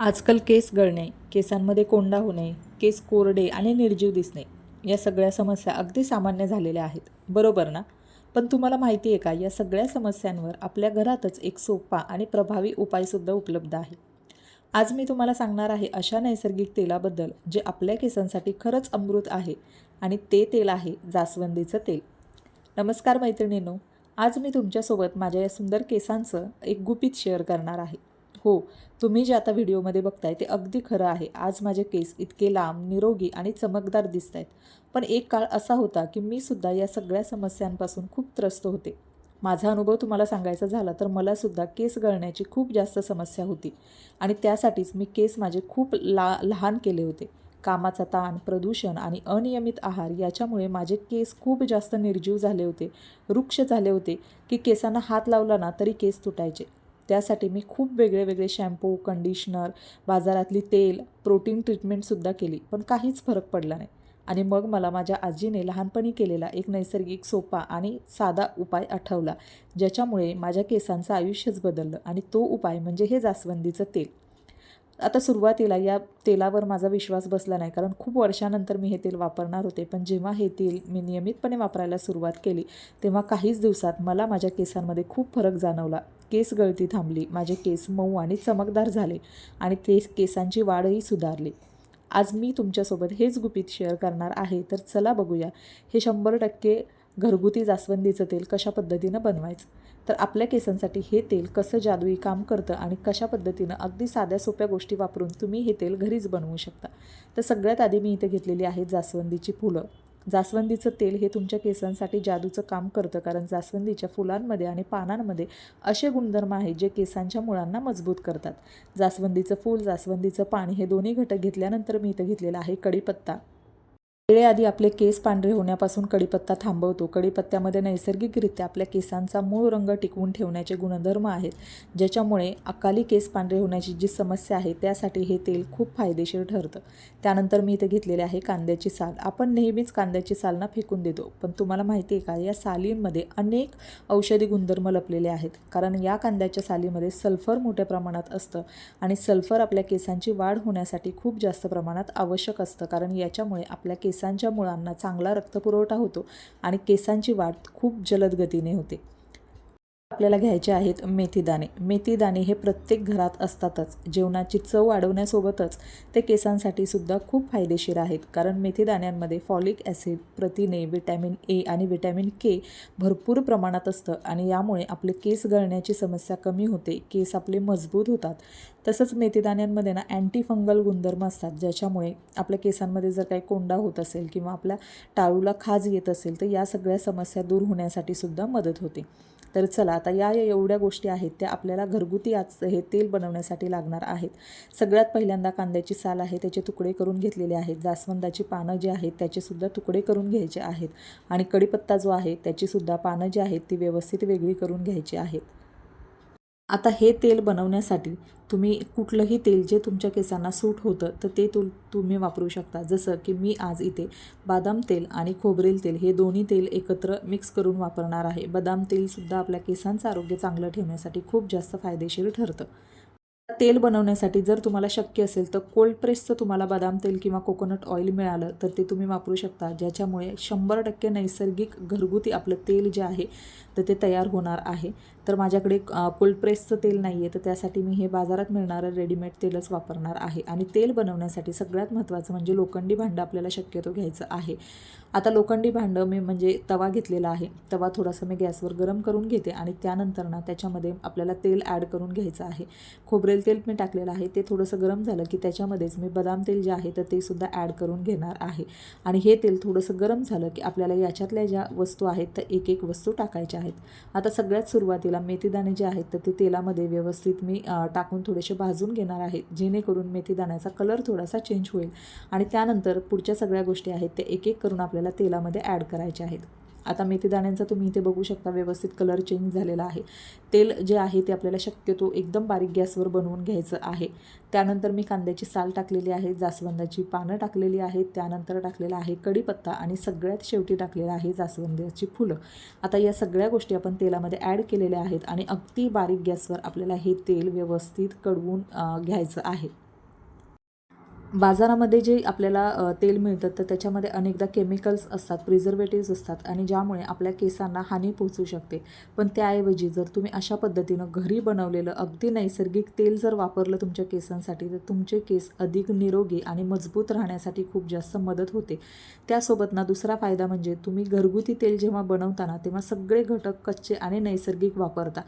आजकाल केस गळणे केसांमध्ये कोंडा होणे केस कोरडे आणि निर्जीव दिसणे या सगळ्या समस्या अगदी सामान्य झालेल्या आहेत. बरोबर ना? पण तुम्हाला माहिती आहे का या सगळ्या समस्यांवर आपल्या घरातच एक सोपा आणि प्रभावी उपायसुद्धा उपलब्ध आहे. आज मी तुम्हाला सांगणार आहे अशा नैसर्गिक तेलाबद्दल जे आपल्या केसांसाठी खरंच अमृत आहे आणि ते तेल आहे जास्वंदीचं तेल. नमस्कार मैत्रिणींनो आज मी तुमच्यासोबत माझ्या या सुंदर केसांचं एक गुपित शेअर करणार आहे. हो तुम्ही जे आता व्हिडिओमध्ये बघताय ते अगदी खरं आहे. आज माझे केस इतके लांब निरोगी आणि चमकदार दिसत आहेत पण एक काळ असा होता की मी सुद्धा या सगळ्या समस्यांपासून खूप त्रस्त होते. माझा अनुभव तुम्हाला सांगायचा झाला तर मला सुद्धा केस गळण्याची खूप जास्त समस्या होती. आणि त्यासाठीच मी केस माझे खूप ला लहान केले होते. कामाचा ताण प्रदूषण आणि अनियमित आहार याच्यामुळे माझे केस खूप जास्त निर्जीव झाले होते. वृक्ष झाले होते की केसांना हात लावला ना तरी केस तुटायचे. त्यासाठी मी खूप वेगळे वेगळे शॅम्पू कंडिशनर बाजारातली तेल प्रोटीन ट्रीटमेंटसुद्धा केली पण काहीच फरक पडला नाही. आणि मग मला माझ्या आजीने लहानपणी केलेला एक नैसर्गिक सोपा आणि साधा उपाय आठवला ज्याच्यामुळे माझ्या केसांचं आयुष्यच बदललं आणि तो उपाय म्हणजे हे जास्वंदीचं तेल. आता सुरुवातीला या तेलावर माझा विश्वास बसला नाही कारण खूप वर्षानंतर मी हे तेल वापरणार होते पण जेव्हा हे तेल मी नियमितपणे वापरायला सुरुवात केली तेव्हा काहीच दिवसात मला माझ्या केसांमध्ये खूप फरक जाणवला. केस गळती थांबली. माझे केस मऊ आणि चमकदार झाले आणि ते केसांची वाढही सुधारली. आज मी तुमच्यासोबत हेच गुपित शेअर करणार आहे तर चला बघूया. हे शंभर टक्के घरगुती जास्वंदीचं तेल कशा पद्धतीनं बनवायचं? तर आपल्या केसांसाठी हे तेल कसं जादुई काम करतं आणि कशा पद्धतीनं अगदी साध्या सोप्या गोष्टी वापरून तुम्ही हे तेल घरीच बनवू शकता? तर सगळ्यात आधी मी इथे घेतलेली आहेत जास्वंदीची फुलं. जास्वंदीचं तेल हे तुमच्या केसांसाठी जादूचं काम करतं. कारण जास्वंदीच्या फुलांमध्ये आणि पानांमध्ये असे गुणधर्म आहेत जे केसांच्या मुळांना मजबूत करतात. जास्वंदीचं फूल जास्वंदीचं पाणी हे दोन्ही घटक घेतल्यानंतर मी इथं घेतलेलं आहे कढीपत्ता. वेळेआधी आपले केस पांढरे होण्यापासून कडीपत्ता थांबवतो. कडीपत्त्यामध्ये नैसर्गिकरित्या आपल्या केसांचा मूळ रंग टिकवून ठेवण्याचे गुणधर्म आहेत ज्याच्यामुळे अकाली केस पांढरे होण्याची जी समस्या आहे त्यासाठी हे तेल खूप फायदेशीर ठरतं. त्यानंतर मी इथे घेतलेले आहे कांद्याची साल. आपण नेहमीच कांद्याची साल ना फेकून देतो पण तुम्हाला माहिती आहे का या सालींमध्ये अनेक औषधी गुणधर्म लपलेले आहेत. कारण या कांद्याच्या सालीमध्ये सल्फर मोठ्या प्रमाणात असतं आणि सल्फर आपल्या केसांची वाढ होण्यासाठी खूप जास्त प्रमाणात आवश्यक असतं. कारण याच्यामुळे आपल्या केस केसांच्या मुळांना चांगला रक्तपुरवठा होतो आणि केसांची वाढ खूप जलद गतीने होते. आपल्याला घ्यायचे आहेत मेथीदाणे. मेथीदाणे हे प्रत्येक घरात असतातच. जेवणाची चव वाढवण्यासोबतच ते केसांसाठी सुद्धा खूप फायदेशीर आहेत. कारण मेथीदाण्यांमध्ये फॉलिक ॲसिड प्रथिने विटॅमिन ए आणि विटॅमिन के भरपूर प्रमाणात असतं आणि यामुळे आपले केस गळण्याची समस्या कमी होते. केस आपले मजबूत होतात. तसंच मेथीदाण्यांमध्ये ना अँटी फंगल गुणधर्म असतात ज्याच्यामुळे आपल्या केसांमध्ये जर काही कोंडा होत असेल किंवा आपल्या टाळूला खाज येत असेल तर या सगळ्या समस्या दूर होण्यासाठी सुद्धा मदत होते. तर चला आता या एवढ्या गोष्टी आहेत त्या आपल्याला घरगुती आज हे तेल बनवण्यासाठी लागणार आहेत. सगळ्यात पहिल्यांदा कांद्याची साल आहे त्याचे तुकडे करून घेतलेले आहेत. जास्वंदाची पानं जी आहेत त्याचेसुद्धा तुकडे करून घ्यायचे आहेत. आणि कढीपत्ता जो आहे त्याचीसुद्धा पानं जी आहेत ती व्यवस्थित वेगळी करून घ्यायची आहेत. आता हे तेल बनवण्यासाठी तुम्ही कुठलंही तेल जे तुमच्या केसांना सूट होतं तर ते तु तुम्ही वापरू शकता. जसं की मी आज इथे बदाम तेल आणि खोबरेल तेल हे दोन्ही तेल एकत्र मिक्स करून वापरणार आहे. बदाम तेलसुद्धा आपल्या केसांचं आरोग्य चांगलं ठेवण्यासाठी खूप जास्त फायदेशीर ठरतं. तेल बनवण्यासाठी जर तुम्हाला शक्य असेल तर कोल्ड प्रेसचं तुम्हाला बदाम तेल किंवा कोकोनट ऑइल मिळालं तर ते तुम्ही वापरू शकता ज्याच्यामुळे शंभर टक्के नैसर्गिक घरगुती आपलं तेल जे आहे तर ते तयार होणार आहे. तर माझ्याकडे कोल्ड प्रेसचं तेल नाही आहे तर त्यासाठी मी हे बाजारात मिळणारं रेडीमेड तेलच वापरणार आहे. आणि तेल बनवण्यासाठी सगळ्यात महत्त्वाचं म्हणजे लोखंडी भांडं आपल्याला शक्यतो घ्यायचं आहे. आता लोखंडी भांडं मी म्हणजे तवा घेतलेला आहे. तवा थोडासा मी गॅसवर गरम करून घेते आणि त्यानंतर ना त्याच्यामध्ये आपल्याला तेल ॲड करून घ्यायचं आहे. खोबरेल तेल मी टाकलेलं आहे. ते थोडंसं गरम झालं की त्याच्यामध्येच मी बदाम तेल जे आहे तर ते सुद्धा ॲड करून घेणार आहे. आणि हे तेल थोडंसं गरम झालं की आपल्याला याच्यातल्या ज्या वस्तू आहेत त्या एक एक वस्तू टाकायच्या आहेत. आता सगळ्यात सुरुवातीला मेथीदाणे जे आहेत तर ते तेलामध्ये व्यवस्थित मी टाकून थोडेसे भाजून घेणार आहे. जेणेकरून मेथीदाण्याचा कलर थोडासा चेंज होईल. आणि त्यानंतर पुढच्या सगळ्या गोष्टी आहेत त्या एक एक करून आपल्याला तेलामध्ये ॲड करायच्या आहेत. आता मेथीदाण्यांचा तुम्ही इथे बघू शकता व्यवस्थित कलर चेंज झालेला आहे. तेल जे आहे ते आपल्याला शक्यतो एकदम बारीक गॅसवर बनवून घ्यायचं आहे. त्यानंतर मी कांद्याची साल टाकलेली आहे जास्वंदाची पानं टाकलेली आहेत त्यानंतर टाकलेला आहे कढीपत्ता आणि सगळ्यात शेवटी टाकलेला आहे जास्वंदाची फुलं. आता या सगळ्या गोष्टी आपण तेलामध्ये ॲड केलेल्या आहेत आणि अगदी बारीक गॅसवर आपल्याला हे तेल व्यवस्थित कडवून घ्यायचं आहे. बाजारामध्ये जे आपल्याला तेल मिळतं तर त्याच्यामध्ये अनेकदा केमिकल्स असतात प्रिझर्वेटिव्ज असतात आणि ज्यामुळे आपल्या केसांना हानी पोहोचू शकते. पण त्याऐवजी जर तुम्ही अशा पद्धतीनं घरी बनवलेलं अगदी नैसर्गिक तेल जर वापरलं तुमच्या केसांसाठी तर तुमचे केस अधिक निरोगी आणि मजबूत राहण्यासाठी खूप जास्त मदत होते. त्यासोबत ना दुसरा फायदा म्हणजे तुम्ही घरगुती तेल जेव्हा बनवताना तेव्हा सगळे घटक कच्चे आणि नैसर्गिक वापरता.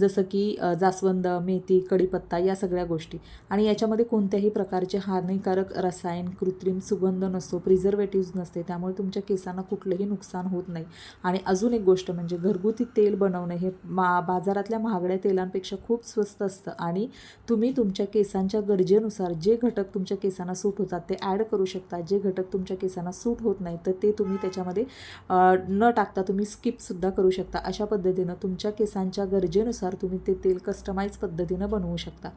जसं की जास्वंद मेथी कढीपत्ता या सगळ्या गोष्टी. आणि याच्यामध्ये कोणत्याही प्रकारचे हानी हानिकारक रसायन कृत्रिम सुगंध नसतो प्रिझर्वेटिव्ज नसते त्यामुळे तुमच्या केसांना कुठलंही नुकसान होत नाही. आणि अजून एक गोष्ट म्हणजे घरगुती तेल बनवणं हे मा बाजारातल्या महागड्या तेलांपेक्षा खूप स्वस्त असतं. आणि तुम्ही तुमच्या केसांच्या गरजेनुसार जे घटक तुमच्या केसांना सूट होतात ते ॲड करू शकता. जे घटक तुमच्या केसांना सूट होत नाही तर ते तुम्ही त्याच्यामध्ये न टाकता तुम्ही स्किपसुद्धा करू शकता. अशा पद्धतीनं तुमच्या केसांच्या गरजेनुसार तुम्ही ते तेल कस्टमाइज पद्धतीनं बनवू शकता.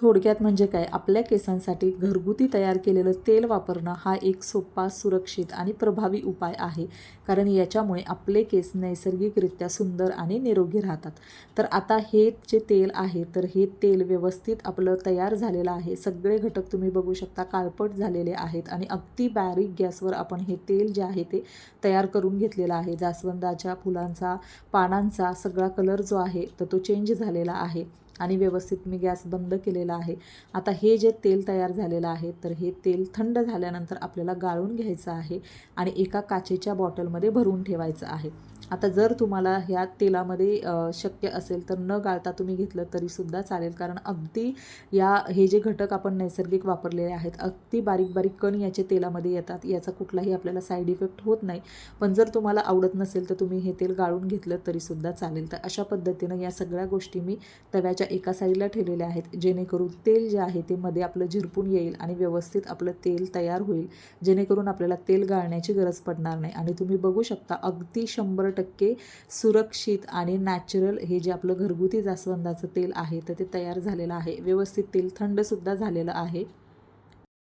थोडक्यात म्हणजे काय? आपल्या केसांसाठी घरगुती तयार केलेलं तेल वापरणं हा एक सोपा सुरक्षित आणि प्रभावी उपाय आहे. कारण याच्यामुळे आपले केस नैसर्गिकरित्या सुंदर आणि निरोगी राहतात. तर आता हे जे तेल आहे तर हे तेल व्यवस्थित आपलं तयार झालेलं आहे. सगळे घटक तुम्ही बघू शकता काळपट झालेले आहेत आणि अगदी बारीक गॅसवर आपण हे तेल जे आहे ते तयार करून घेतलेलं आहे. जास्वंदाच्या फुलांचा पानांचा सगळा कलर जो आहे तर तो चेंज झालेला आहे. आणि व्यवस्थित मी गॅस बंद केलेला आहे. आता हे जे तेल तयार झालेलं आहे तर हे तेल थंड झाल्यानंतर आपल्याला गाळून घ्यायचं आहे आणि एका काचेच्या बॉटलमध्ये भरून ठेवायचं आहे. आता जर तुम्हाला ह्या तेलामध्ये शक्य असेल तर न गाळता तुम्ही घेतलं तरीसुद्धा चालेल. कारण अगदी या हे जे घटक आपण नैसर्गिक वापरलेले आहेत अगदी बारीक बारीक कण याचे तेलामध्ये येतात. याचा कुठलाही आपल्याला साईड इफेक्ट होत नाही. पण जर तुम्हाला आवडत नसेल तर तुम्ही हे तेल गाळून घेतलं तरीसुद्धा चालेल. तर अशा पद्धतीनं या सगळ्या गोष्टी मी तव्याच्या एका साईडला ठेवलेल्या आहेत. जेणेकरून तेल जे आहे ते मध्ये आपलं झिरपून येईल आणि व्यवस्थित आपलं तेल तयार होईल. जेणेकरून आपल्याला तेल गाळण्याची गरज पडणार नाही. आणि तुम्ही बघू शकता अगदी शंभर टक्के सुरक्षित आणि नॅचरल हे जे आपलं घरगुती जास्वंदाचं तेल आहे तर ते तयार झालेलं आहे. व्यवस्थित तेल थंडसुद्धा झालेलं आहे.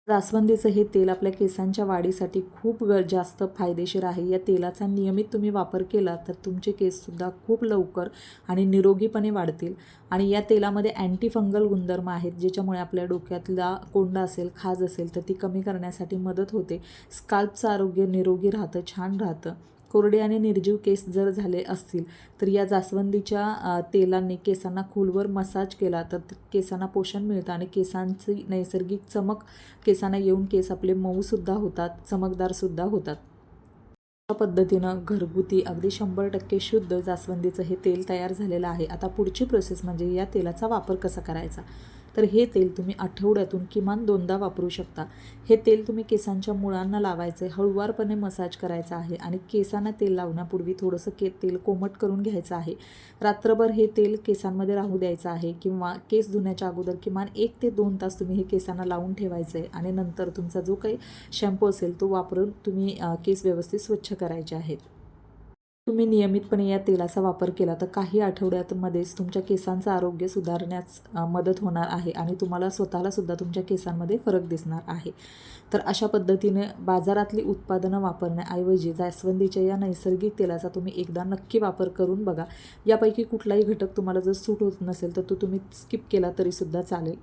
जास्वंदीचं हे तेल आपल्या केसांच्या वाढीसाठी खूप जास्त फायदेशीर आहे. या तेलाचा नियमित तुम्ही वापर केला तर तुमचे केससुद्धा खूप लवकर आणि निरोगीपणे वाढतील. आणि या तेलामध्ये अँटीफंगल गुणधर्म आहेत ज्याच्यामुळे आपल्या डोक्यातला कोंडा असेल खाज असेल तर ती कमी करण्यासाठी मदत होते. स्काल्पचं आरोग्य निरोगी राहतं छान राहतं. कोरडे आणि निर्जीव केस जर झाले असतील तर या जास्वंदीच्या तेलाने केसांना खोलवर मसाज केला तर केसांना पोषण मिळतं आणि केसांची नैसर्गिक चमक केसांना येऊन केस आपले मऊसुद्धा होतात चमकदारसुद्धा होतात. अशा पद्धतीनं घरगुती अगदी शंभर टक्के शुद्ध जास्वंदीचं हे तेल तयार झालेलं आहे. आता पुढची प्रोसेस म्हणजे या तेलाचा वापर कसा करायचा? तर हे तेल तुम्ही आठवड्यातून किमान दोनदा वापरू शकता. हे तेल तुम्ही केसांच्या मुळांना लावायचं आहे हळुवारपणे मसाज करायचा आहे आणि केसांना तेल लावण्यापूर्वी थोडंसं के तेल कोमट करून घ्यायचं आहे. रात्रभर हे तेल केसांमध्ये राहू द्यायचं आहे किंवा केस धुण्याच्या अगोदर किमान एक ते दोन तास तुम्ही हे केसांना लावून ठेवायचं आहे आणि नंतर तुमचा जो काही शॅम्पू असेल तो वापरून तुम्ही केस व्यवस्थित स्वच्छ करायचे आहेत. तुम्ही नियमितपणे या तेलाचा वापर केला तर काही आठवड्यातमध्येच तुमच्या केसांचं आरोग्य सुधारण्यास मदत होणार आहे आणि तुम्हाला स्वतःला सुद्धा तुमच्या केसांमध्ये फरक दिसणार आहे. तर अशा पद्धतीने बाजारातली उत्पादनं वापरण्याऐवजी जास्वंदीच्या या नैसर्गिक तेलाचा तुम्ही एकदा नक्की वापर करून बघा. यापैकी कुठलाही घटक तुम्हाला जर सूट होत नसेल तर तो तुम्ही स्किप केला तरीसुद्धा चालेल.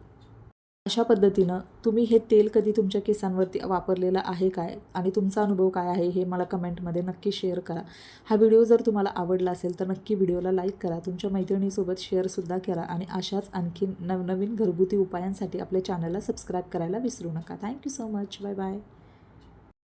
अशा पद्धतीनं तुम्ही हे तेल कधी तुमच्या केसांवरती वापरलेलं आहे काय? आणि तुमचा अनुभव काय आहे हे मला कमेंटमध्ये नक्की शेअर करा. हा व्हिडिओ जर तुम्हाला आवडला असेल तर नक्की व्हिडिओला लाईक करा. तुमच्या मैत्रिणीसोबत शेअरसुद्धा करा आणि अशाच आणखी नवनवीन घरगुती उपायांसाठी आपल्या चॅनलला सबस्क्राईब करायला विसरू नका. Thank you so much. Bye bye.